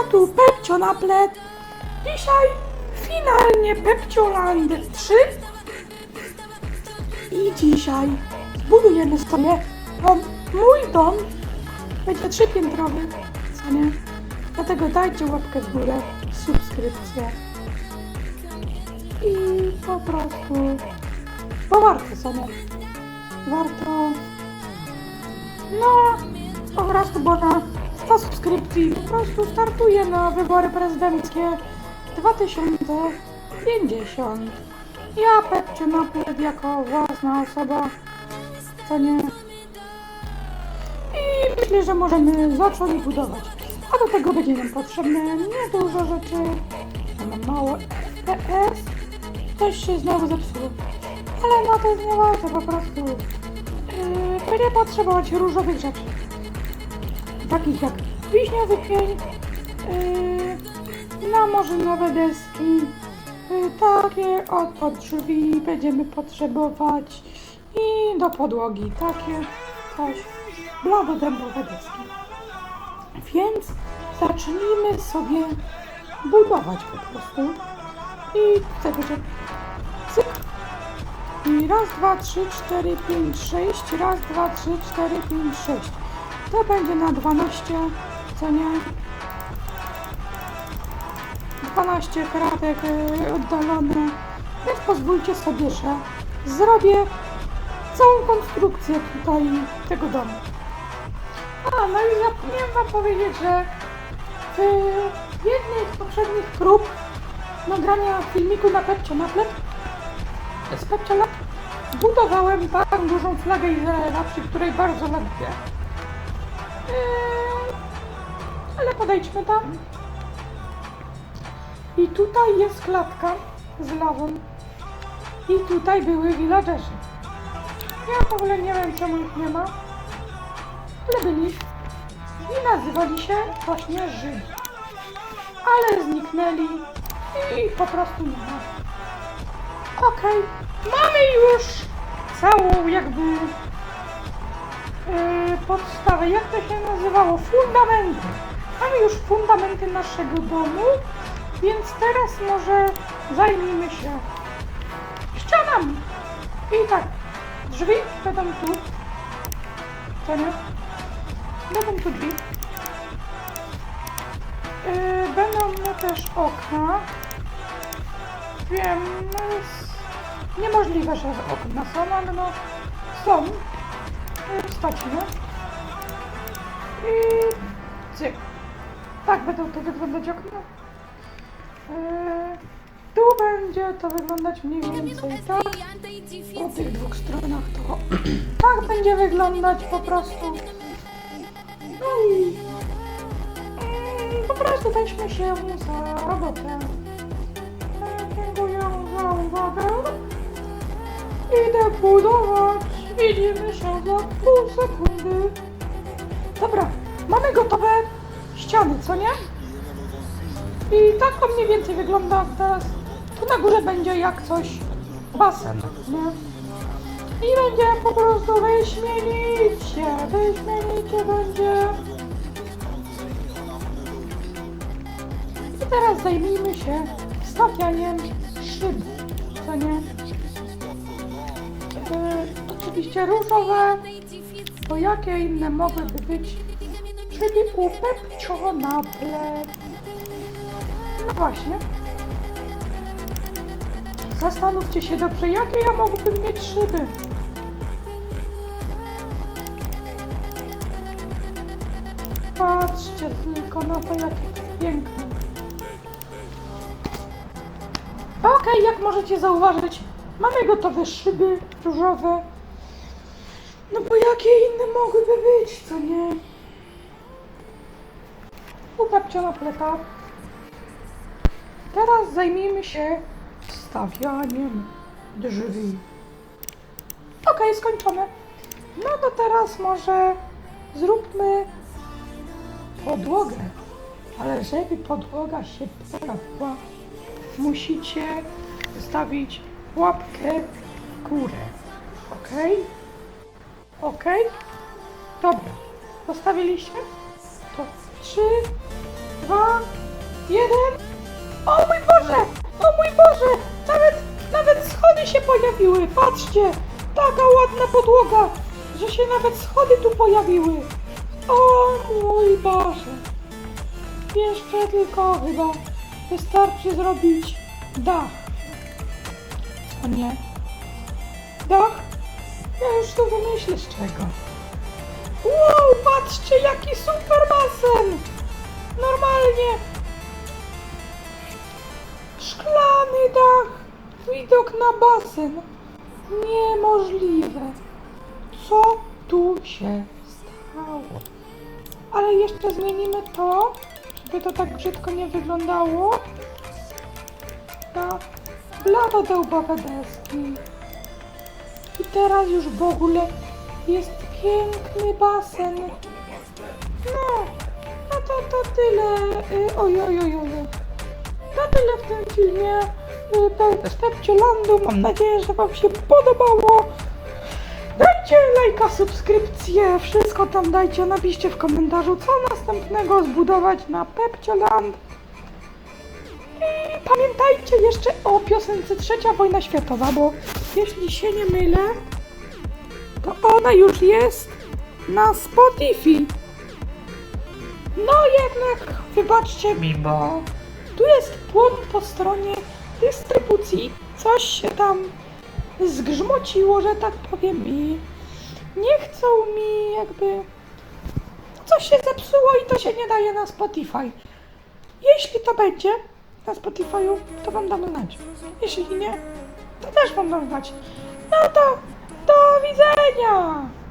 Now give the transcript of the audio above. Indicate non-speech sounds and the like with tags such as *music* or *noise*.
A tu Pepcio na plec. Dzisiaj finalnie Pepcioland 3. I dzisiaj zbudujemy sobie dom. Mój dom będzie trzypiętrowy, co nie? Dlatego dajcie łapkę w górę, subskrypcję. I po prostu, bo warto, co nie? Warto, no, po prostu, bo na 100 subskrypcji po prostu startuję na wybory prezydenckie 2050. Ja Pepciu Naplet jako własna osoba, co nie? I myślę, że możemy zacząć budować. A do tego będzie nam potrzebne niedużo rzeczy. Ja mam mało FPS. Coś się znowu zepsuło. Ale no to jest nieważne, po prostu yy, będzie potrzebować różowych rzeczy. Takich jak wiśniowy pień, yy, namorzynowe deski, yy, takie od pod drzwi będziemy potrzebować i do podłogi takie coś, blagodębowe deski. Więc zacznijmy sobie budować po prostu. I tutaj będzie cyk. I raz, dwa, trzy, cztery, pięć, sześć. Raz, dwa, trzy, cztery, pięć, sześć. To będzie na 12, co nie? 12 kratek y, oddalone. Więc pozwólcie sobie, że zrobię całą konstrukcję tutaj tego domu. A, no i zapomniałem wam powiedzieć, że w jednej z poprzednich prób nagrania filmiku na Pepcio z Pepcio zbudowałem taką dużą flagę Izraela, przy której bardzo laguję. Ale podejdźmy tam. I tutaj jest klatka z lawą. I tutaj były villagerzy. Ja w ogóle nie wiem czemu ich nie ma. Ale byli. I nazywali się właśnie Żydzi. Ale zniknęli i po prostu nie ma. Okej, mamy już całą jakby yy, podstawę. Jak to się nazywało? Fundamenty. Mamy już fundamenty naszego domu, więc teraz może zajmijmy się ścianami. I tak, drzwi będą tu. Co? Będą tu drzwi. Yy, będą też okna. Wiem, no jest niemożliwe, że okna są, ale no są. Yy. I cyk. Tak będą to wyglądać okna. Yy, tu będzie to wyglądać mniej więcej tak. Po tych dwóch stronach to *clears throat* tak będzie wyglądać po prostu. No i mm, po prostu weźmy się za robotę. E, Dziękuję za uwagę. Idę budować. Widzimy się za pół sekundy. Dobra, mamy gotowe ściany, co nie? I tak to mniej więcej wygląda teraz. Tu na górze będzie jak coś basen, nie? I będzie po prostu wyśmienicie, wyśmienicie będzie. I teraz zajmijmy się stawianiem szyb, co nie? E, oczywiście różowe, bo jakie inne mogłyby być szyby upepczonable. No właśnie. Zastanówcie się dobrze, jakie ja mógłbym mieć szyby. Patrzcie tylko na to, jakie piękne. Okej, jak możecie zauważyć, mamy gotowe szyby różowe. No bo jakie inne mogłyby być, co nie? Upapciona pleta. Teraz zajmijmy się stawianiem drzwi. Okej, skończone. No to teraz może zróbmy podłogę. Ale żeby podłoga się pojawiła, musicie zostawić łapkę w górę. Okej? Okej? Dobra. Postawiliście? To 3, 2, dwa, jeden. O mój Boże! O mój Boże! Nawet, nawet schody się pojawiły! Patrzcie! Taka ładna podłoga, że się nawet schody tu pojawiły! O mój Boże! Jeszcze tylko chyba wystarczy zrobić dach. O nie. Dach? Ja już to wymyślę z czego. Wow, patrzcie jaki super basen! Normalnie! Szklany dach! Widok na basen! Niemożliwe! Co tu się stało? Ale jeszcze zmienimy to, żeby to tak brzydko nie wyglądało. Na bladodełbowe deski. I teraz już w ogóle jest piękny basen. No, no to, to tyle. Y, Oj, oj, oj, oj. To tyle w tym filmie. y, Pełne Stepcielandu. Mam nadzieję, że Wam się podobało. Dajcie lajka, subskrypcję, wszystko tam dajcie, napiszcie w komentarzu, co następnego zbudować na Pepcioland. I pamiętajcie jeszcze o piosence Trzecia Wojna Światowa, bo jeśli się nie mylę, to ona już jest na Spotify. No jednak wybaczcie mi, bo tu jest błąd po stronie dystrybucji. Coś się tam zgrzmociło, że tak powiem i nie chcą mi jakby... Coś się zepsuło i to się nie daje na Spotify. Jeśli to będzie na Spotify'u, to wam dam znać. Jeśli nie, to też wam dam znać. No to do widzenia!